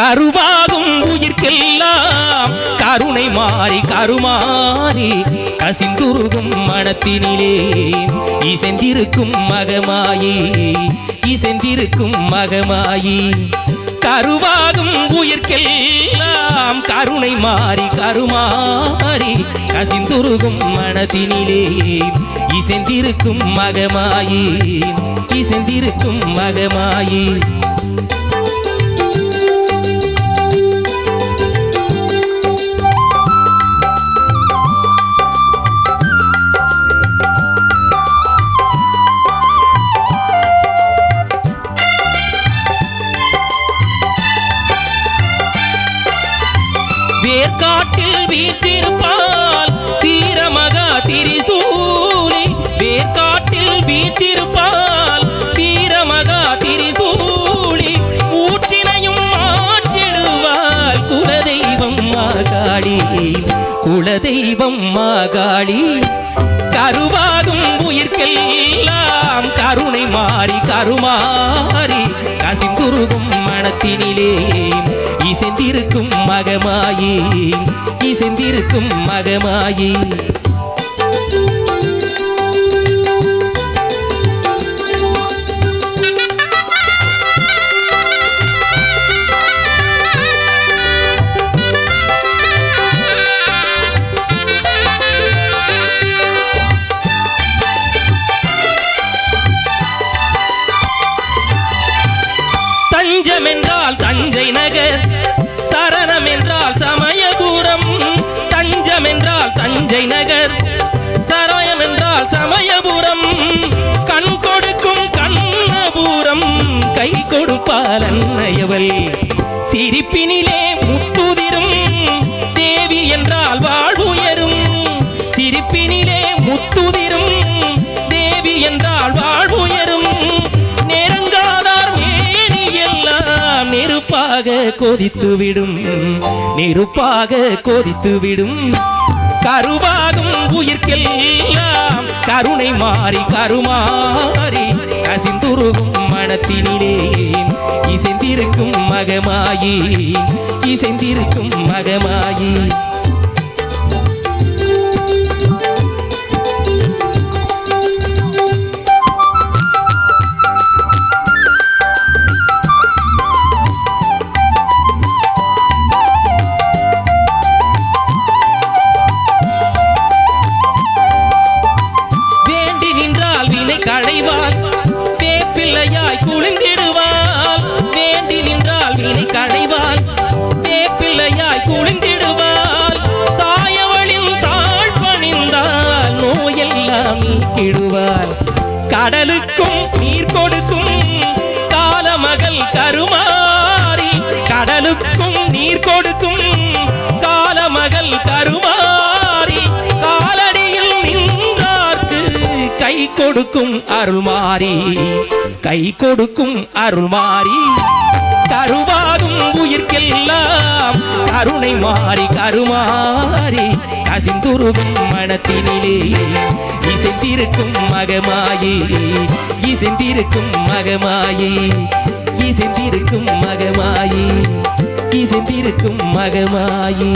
கருவாகும் உயிர்க்கெல்லாம். கருணை மாறி கருமாறி கசிந்துருகும் மனத்தினிலே. இசைந்திருக்கும் மகமாயி இசைந்திருக்கும் மகமாயி. கருவாகும் உயிர்க்கெல்லாம். கருணை மாறி கருமாறி கசிந்துருகும் மனதினிலே இசைந்திருக்கும் மகமாயி இசைந்திருக்கும் மகமாயி. காட்டில் வீற்றிருப்பால் வீரமகா திரிசூலி. வேர்காட்டில் வீற்றிருப்பால் வீரமகா திரிசூலி. ஊற்றினையும் மாற்றிடுவாள் குலதெய்வம் மாகாளி குலதெய்வம் மாகாளி கருவாகும் உயிர்க்கெல்லாம் கருணை மாறி கருமாறி. கசிந்துருகும் மனத்தினிலே இசைந்திருக்கும் மகமாயி இசைந்திருக்கும் மகமாயி. தஞ்சமென்ற சமயபுரம். தஞ்சம் என்றால் தஞ்சை நகர் சரயம் என்றால் சமயபுரம். கண் கொடுக்கும் கண்ணபுரம் கை கொடுப்பால் அன்னையவள். சிரிப்பினிலே முத்துதிரும் தேவி என்றால் வாழ்வு நெருப்பாக கொதித்துவிடும் நெருப்பாக கொதித்துவிடும். கருவாகும் உயிர்க்கெல்லாம் கருணை மாறி கருமாறி கசிந்துருகும் மனத்தினிலே. இசைந்திருக்கும் மகமாயி இசைந்திருக்கும் மகமாயி. தன்னை களைவான். வேப்பிள்ளையாய் குளிந்திடுவாள் வேண்டி நின்றால் வினை களைவான். வேப்பிள்ளையாய் குளிந்திடுவாள் தாயவளின் தாழ் பணிந்தால் நோயெல்லாம் நீக்கிடுவாள் கடலுக்கும் நீர் கொடுக்கும் காலமகள் கருமாறி கடலுக்கும் நீர் கொடுக்கும் கொடுக்கும் அருள் மாறி கை கொடுக்கும் அருள் மாறி கருவாகும் உயிர்க்கெல்லாம் கருணை மாறி கருமாறி கசிந்துருகும் மனத்தினிலே இசைந்திருக்கும் மகமாயே இசைந்திருக்கும் மகமாயே இசைந்திருக்கும் மகமாயே இசைந்திருக்கும் மகமாயே.